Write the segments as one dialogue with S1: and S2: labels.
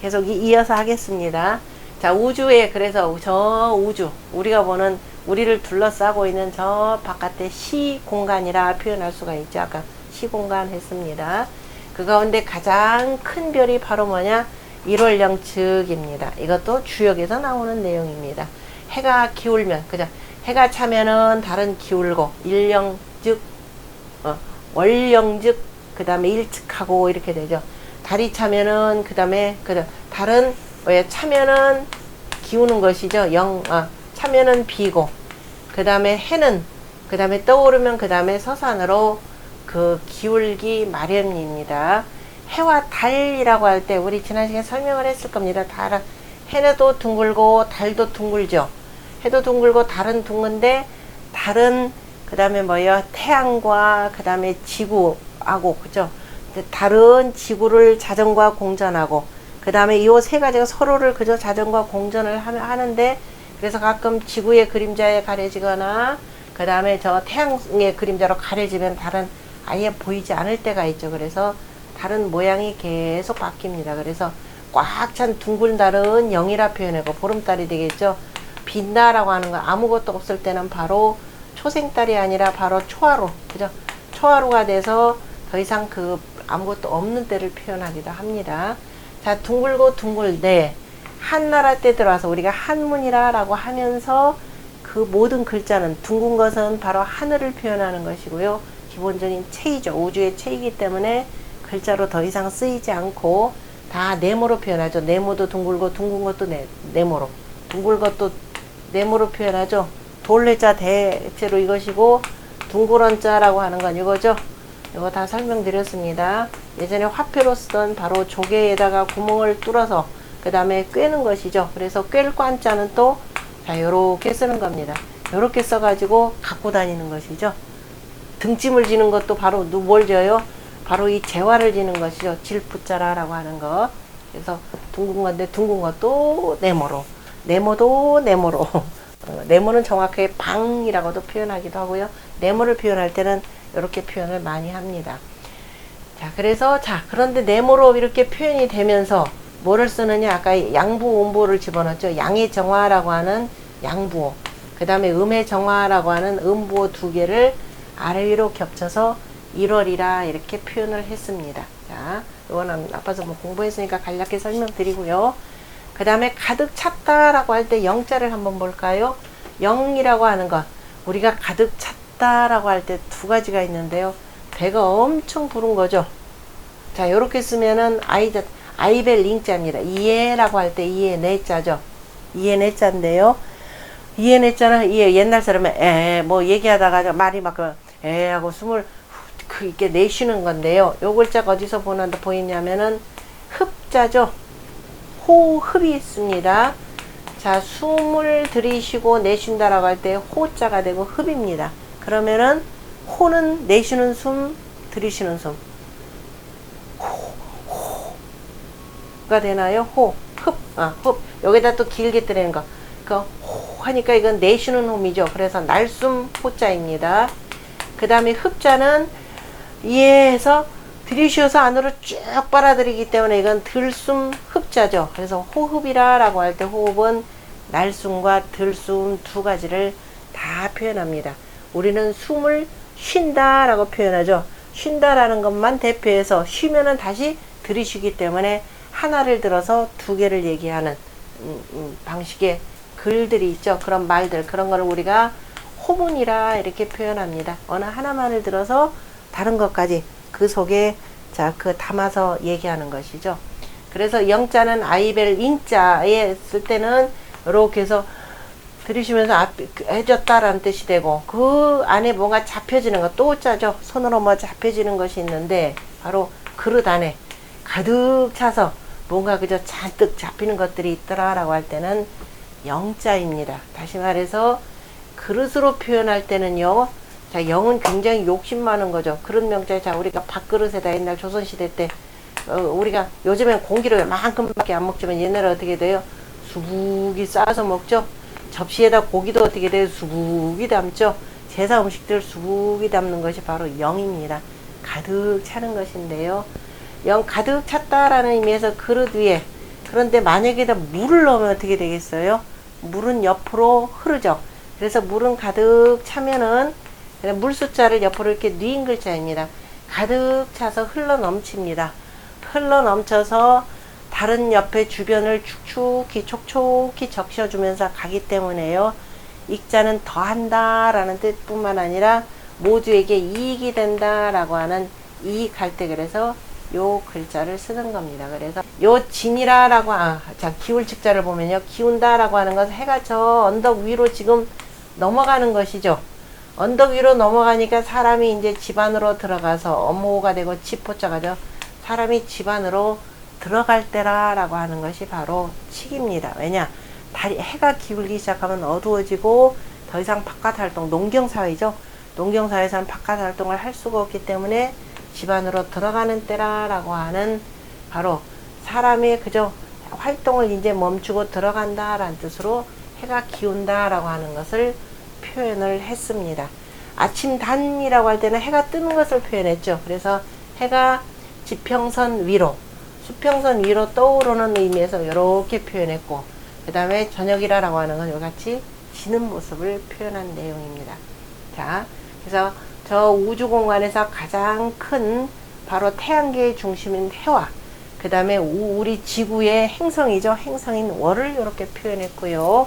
S1: 계속 이- 이어서 하겠습니다. 자, 우주에 그래서 저 우주 우리가 보는 우리를 둘러싸고 있는 저 바깥의 시 공간이라 표현할 수가 있죠. 아까 시 공간 했습니다. 그 가운데 가장 큰 별이 바로 뭐냐? 1월령 측입니다. 이것도 주역에서 나오는 내용입니다. 해가 기울면 그죠? 해가 차면은 달은 기울고 일령 즉 어, 월령 즉 그 다음에 일측하고 이렇게 되죠. 달이 차면은 그 다음에 그 달은 왜 차면은 기우는 것이죠. 영 아, 차면은 비고 그 다음에 해는 그 다음에 떠오르면 그 다음에 서산으로 그 기울기 마련입니다. 해와 달이라고 할 때 우리 지난 시간에 설명을 했을 겁니다. 달 해도 둥글고 달도 둥글죠. 해도 둥글고 달은 둥근데 달은 그 다음에 뭐예요? 태양과 그 다음에 지구하고 그죠? 달은 지구를 자전과 공전하고 그 다음에 이 세 가지가 서로를 그저 자전과 공전을 하- 하는데 그래서 가끔 지구의 그림자에 가려지거나 그 다음에 저 태양의 그림자로 가려지면 달은 아예 보이지 않을 때가 있죠. 그래서 달은 모양이 계속 바뀝니다. 그래서 꽉 찬 둥근 달은 영이라 표현하고 보름달이 되겠죠. 빛나라고 하는 거 아무것도 없을 때는 바로 초생달이 아니라 바로 초하루 그죠? 초하루가 돼서 더 이상 그 아무것도 없는 때를 표현하기도 합니다. 자 둥글고 둥글대 한나라 때 들어와서 우리가 한문이라 라고 하면서 그 모든 글자는 둥근 것은 바로 하늘을 표현하는 것이고요. 기본적인 체이죠. 우주의 체이기 때문에 글자로 더 이상 쓰이지 않고 다 네모로 표현하죠. 네모도 둥글고 둥근 것도 네, 네모로 둥글 것도 네모로 표현하죠. 돌레자 대체로 이것이고 둥그런 자라고 하는 건 이거죠. 이거 다 설명드렸습니다. 예전에 화폐로 쓰던 바로 조개에다가 구멍을 뚫어서 그 다음에 꿰는 것이죠. 그래서 꿰를 꽌자는 또 자, 요렇게 쓰는 겁니다. 요렇게 써가지고 갖고 다니는 것이죠. 등짐을 지는 것도 바로 누- 뭘 져요? 바로 이 재화를 지는 것이죠. 질푸자라라고 하는 거. 그래서 둥근 건데 둥근 것도 네모로, 네모도 네모로. 어, 네모는 정확하게 방이라고도 표현하기도 하고요. 네모를 표현할 때는 이렇게 표현을 많이 합니다. 자, 그래서 자, 그런데 네모로 이렇게 표현이 되면서 뭐를 쓰느냐? 아까 양부 음보를 집어넣었죠. 양의 정화라고 하는 양부호. 그 다음에 음의 정화라고 하는 음부호 두 개를 아래 위로 겹쳐서 1월이라 이렇게 표현을 했습니다. 자, 이거는 아빠서 뭐 공부했으니까 간략히 설명드리고요. 그 다음에 가득 찼다라고 할 때 영자를 한번 볼까요? 영이라고 하는 것. 우리가 가득 찼 다라고 할 때 두 가지가 있는데요. 배가 엄청 부른 거죠. 자, 이렇게 쓰면은 아이자, 아이벨 링자입니다. 이해라고 할 때 이해 내자죠. 이해 내자인데요. 이해 내자는 이해 옛날 사람은 에, 뭐 얘기하다가 말이 막, 그 에, 하고 숨을 후- 그, 이렇게 내쉬는 건데요. 요 글자가 어디서 보는, 보이냐면은 흡자죠. 호흡이 있습니다. 자, 숨을 들이쉬고 내쉰다라고 할 때 호자가 되고 흡입니다. 그러면은 호는 내쉬는 숨, 들이쉬는 숨. 가 되나요? 호, 흡, 아, 흡. 여기다 또 길게 뜨는 거. 그, 호 하니까 이건 내쉬는 홈이죠. 그래서 날숨 호자입니다. 그 다음에 흡자는 이해해서 들이쉬어서 안으로 쭉 빨아들이기 때문에 이건 들숨 흡자죠. 그래서 호흡이라 라고 할 때 호흡은 날숨과 들숨 두 가지를 다 표현합니다. 우리는 숨을 쉰다 라고 표현하죠. 쉰다 라는 것만 대표해서 쉬면은 다시 들이쉬기 때문에 하나를 들어서 두 개를 얘기하는 음, 음, 방식의 글들이 있죠. 그런 말들 그런 거를 우리가 호문이라 이렇게 표현합니다. 어느 하나만을 들어서 다른 것까지 그 속에 자 그 담아서 얘기하는 것이죠. 그래서 영자는 아이벨 잉자에 쓸 때는 이렇게 해서 들이쉬면서 앞, 그 해줬다라는 뜻이 되고 그 안에 뭔가 잡혀지는 것 또 짜죠. 손으로 뭐 잡혀지는 것이 있는데 바로 그릇 안에 가득 차서 뭔가 그저 잔뜩 잡히는 것들이 있더라라고 할 때는 영자입니다. 다시 말해서 그릇으로 표현할 때는요. 자, 영은 굉장히 욕심 많은 거죠. 그릇 명자, 자, 우리가 밥그릇에다 옛날 조선 시대 때, 어, 우리가 요즘엔 공기를 만큼밖에 안 먹지만 옛날에 어떻게 돼요? 수북이 싸서 먹죠? 접시에다 고기도 어떻게 돼요? 수북이 담죠? 제사 음식들 수북이 담는 것이 바로 영입니다. 가득 차는 것인데요. 영 가득 찼다라는 의미에서 그릇 위에 그런데 만약에다 물을 넣으면 어떻게 되겠어요? 물은 옆으로 흐르죠. 그래서 물은 가득 차면은 물 숫자를 옆으로 이렇게 뉘은 글자입니다. 가득 차서 흘러 넘칩니다. 흘러 넘쳐서 다른 옆에 주변을 축축히 촉촉히 적셔주면서 가기 때문에요. 익자는 더한다 라는 뜻뿐만 아니라 모두에게 이익이 된다 라고 하는 이익할 때 그래서 요 글자를 쓰는 겁니다. 그래서 요 진이라 라고 아, 자 기울 직자를 보면요. 기운다 라고 하는 것은 해가 저 언덕 위로 지금 넘어가는 것이죠. 언덕 위로 넘어가니까 사람이 이제 집 안으로 들어가서 업무가 되고 집포자가죠. 사람이 집 안으로 들어갈 때라라고 하는 것이 바로 치기입니다. 왜냐? 달이 해가 기울기 시작하면 어두워지고 더 이상 바깥 활동 농경 사회죠. 농경 사회에서는 바깥 활동을 할 수가 없기 때문에 집 안으로 들어가는 때라라고 하는 바로 사람의 그저 활동을 이제 멈추고 들어간다라는 뜻으로 해가 기운다라고 하는 것을 표현을 했습니다. 아침 단이라고 할 때는 해가 뜨는 것을 표현했죠. 그래서 해가 지평선 위로, 수평선 위로 떠오르는 의미에서 이렇게 표현했고, 그 다음에 저녁이라고 하는 건 이같이 지는 모습을 표현한 내용입니다. 자, 그래서 저 우주 공간에서 가장 큰 바로 태양계의 중심인 해와, 그 다음에 우리 지구의 행성이죠. 행성인 월을 이렇게 표현했고요.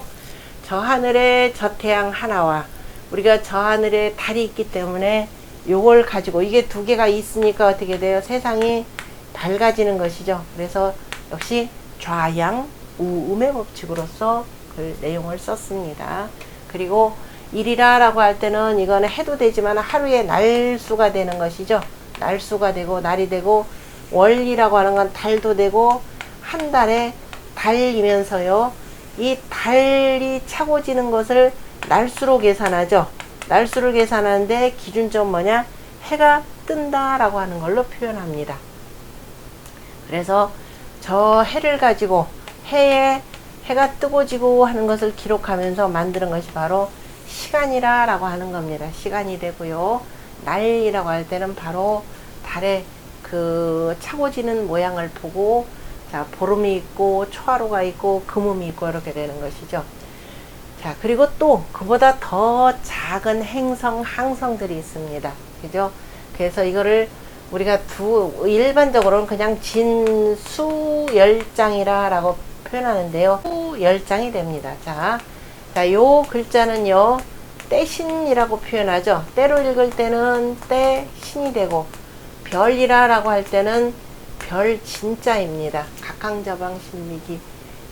S1: 저 하늘에 저 태양 하나와 우리가 저 하늘에 달이 있기 때문에 요걸 가지고 이게 두 개가 있으니까 어떻게 돼요? 세상이 밝아지는 것이죠. 그래서 역시 좌양 우음의 법칙으로서 그 내용을 썼습니다. 그리고 일이라라고 할 때는 이거는 해도 되지만 하루에 날수가 되는 것이죠. 날수가 되고 날이 되고 월이라고 하는 건 달도 되고 한 달에 달이면서요. 이 달이 차고 지는 것을 날수로 계산하죠. 날수를 계산하는데 기준점 뭐냐? 해가 뜬다라고 하는 걸로 표현합니다. 그래서 저 해를 가지고 해에 해가 뜨고 지고 하는 것을 기록하면서 만드는 것이 바로 시간이라 라고 하는 겁니다. 시간이 되고요. 날이라고 할 때는 바로 달의 그 차고 지는 모양을 보고 자, 보름이 있고 초하루가 있고 금음이 있고 이렇게 되는 것이죠. 자, 그리고 또 그보다 더 작은 행성, 항성들이 있습니다. 그죠? 그래서 이거를 우리가 두 일반적으로는 그냥 진수열장이라 라고 표현하는데요. 수열장이 됩니다. 자, 자, 요 글자는요. 떼신이라고 표현하죠. 때로 읽을 때는 떼신이 되고 별이라 라고 할 때는 별 진짜입니다. 각항저방 신미기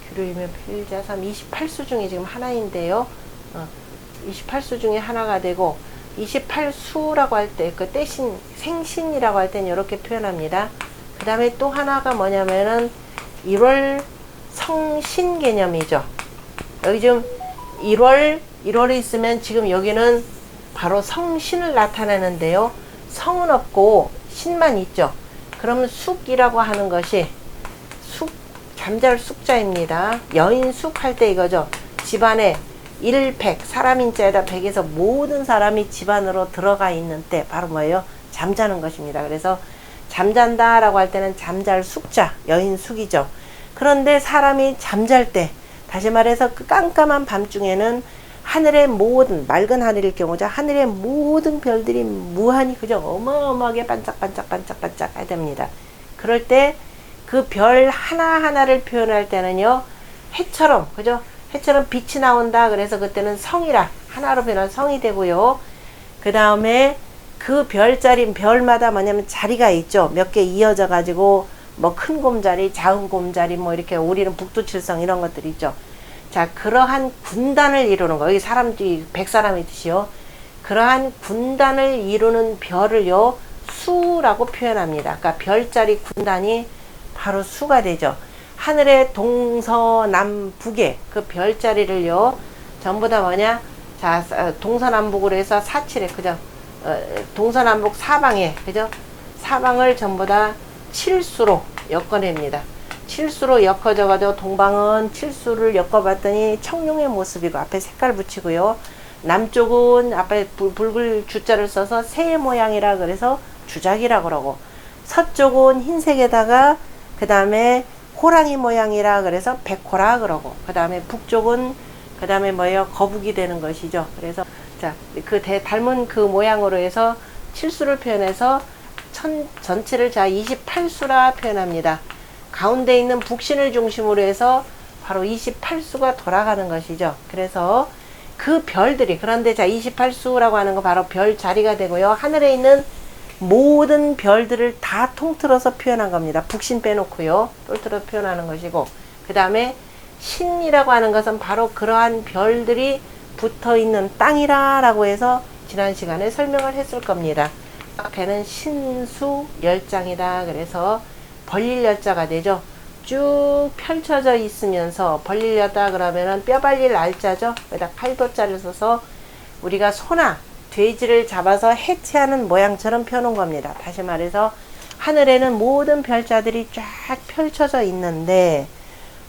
S1: 규르이면 필자삼 28수 중에 지금 하나인데요. 어, 28수 중에 하나가 되고 28수라고 할 때그 대신 생신이라고 할 때는 이렇게 표현합니다. 그 다음에 또 하나가 뭐냐면은 1월 성신 개념이죠. 여기 지금 1월 1월이 있으면 지금 여기는 바로 성신을 나타내는데요. 성은 없고 신만 있죠. 그러면 숙이라고 하는 것이 숙 잠잘 숙자입니다. 여인 숙 할 때 이거죠. 집안에 일백 사람인자에다 백에서 모든 사람이 집안으로 들어가 있는 때 바로 뭐예요? 잠자는 것입니다. 그래서 잠잔다 라고 할 때는 잠잘 숙자 여인 숙이죠. 그런데 사람이 잠잘 때 다시 말해서 그 깜깜한 밤중에는 하늘의 모든 맑은 하늘일 경우자 하늘의 모든 별들이 무한히 그저 어마어마하게 반짝반짝반짝반짝 해야 됩니다. 그럴 때 그 별 하나하나를 표현할 때는요. 해처럼 그죠? 해처럼 빛이 나온다. 그래서 그때는 성이라 하나로 표현한 성이 되고요. 그 다음에 그 별자리 별마다 뭐냐면 자리가 있죠. 몇 개 이어져 가지고 뭐 큰 곰자리, 작은 곰자리 뭐 이렇게 우리는 북두칠성 이런 것들이 있죠. 자, 그러한 군단을 이루는 거. 여기 사람들이 백 사람이 듯이요. 그러한 군단을 이루는 별을요, 수라고 표현합니다. 그러니까 별자리 군단이 바로 수가 되죠. 하늘의 동서남북에 그 별자리를요, 전부 다 뭐냐? 자, 어, 동서남북으로 해서 사칠에, 그죠? 어, 동서남북 사방에, 그죠? 사방을 전부 다 칠수로 엮어냅니다. 칠수로 엮어져가지고 동방은 칠수를 엮어봤더니 청룡의 모습이고 앞에 색깔 붙이고요. 남쪽은 앞에 불, 붉을 주자를 써서 새 모양이라 그래서 주작이라 그러고 서쪽은 흰색에다가 그 다음에 호랑이 모양이라 그래서 백호라 그러고 그 다음에 북쪽은 그 다음에 뭐예요 거북이 되는 것이죠. 그래서 자그 닮은 그 모양으로 해서 칠수를 표현해서 천, 전체를 자 28수라 표현합니다. 가운데 있는 북신을 중심으로 해서 바로 28수가 돌아가는 것이죠. 그래서 그 별들이 그런데 자 28수라고 하는 거 바로 별 자리가 되고요. 하늘에 있는 모든 별들을 다 통틀어서 표현한 겁니다. 북신 빼놓고요. 통틀어 표현하는 것이고 그 다음에 신이라고 하는 것은 바로 그러한 별들이 붙어 있는 땅이라 라고 해서 지난 시간에 설명을 했을 겁니다. 앞에는 신수 열장이다. 그래서 벌릴 열자가 되죠. 쭉 펼쳐져 있으면서 벌릴 열다 그러면은 뼈 발릴 알자죠. 여기다 칼도자를 써서 우리가 소나 돼지를 잡아서 해체하는 모양처럼 펴놓은 겁니다. 다시 말해서 하늘에는 모든 별자들이 쫙 펼쳐져 있는데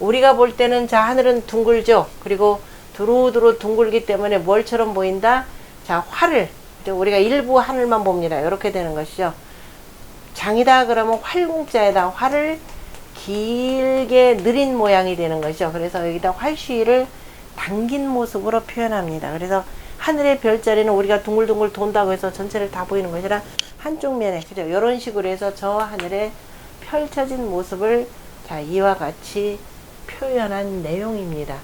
S1: 우리가 볼 때는 자 하늘은 둥글죠. 그리고 두루두루 둥글기 때문에 뭘처럼 보인다? 자 활을 우리가 일부 하늘만 봅니다. 이렇게 되는 것이죠. 장이다 그러면 활공자에다 활을 길게 느린 모양이 되는 것이죠. 그래서 여기다 활쉬를 당긴 모습으로 표현합니다. 그래서 하늘의 별자리는 우리가 둥글둥글 돈다고 해서 전체를 다 보이는 것이라 한쪽 면에 그죠? 이런 식으로 해서 저 하늘에 펼쳐진 모습을 자 이와 같이 표현한 내용입니다.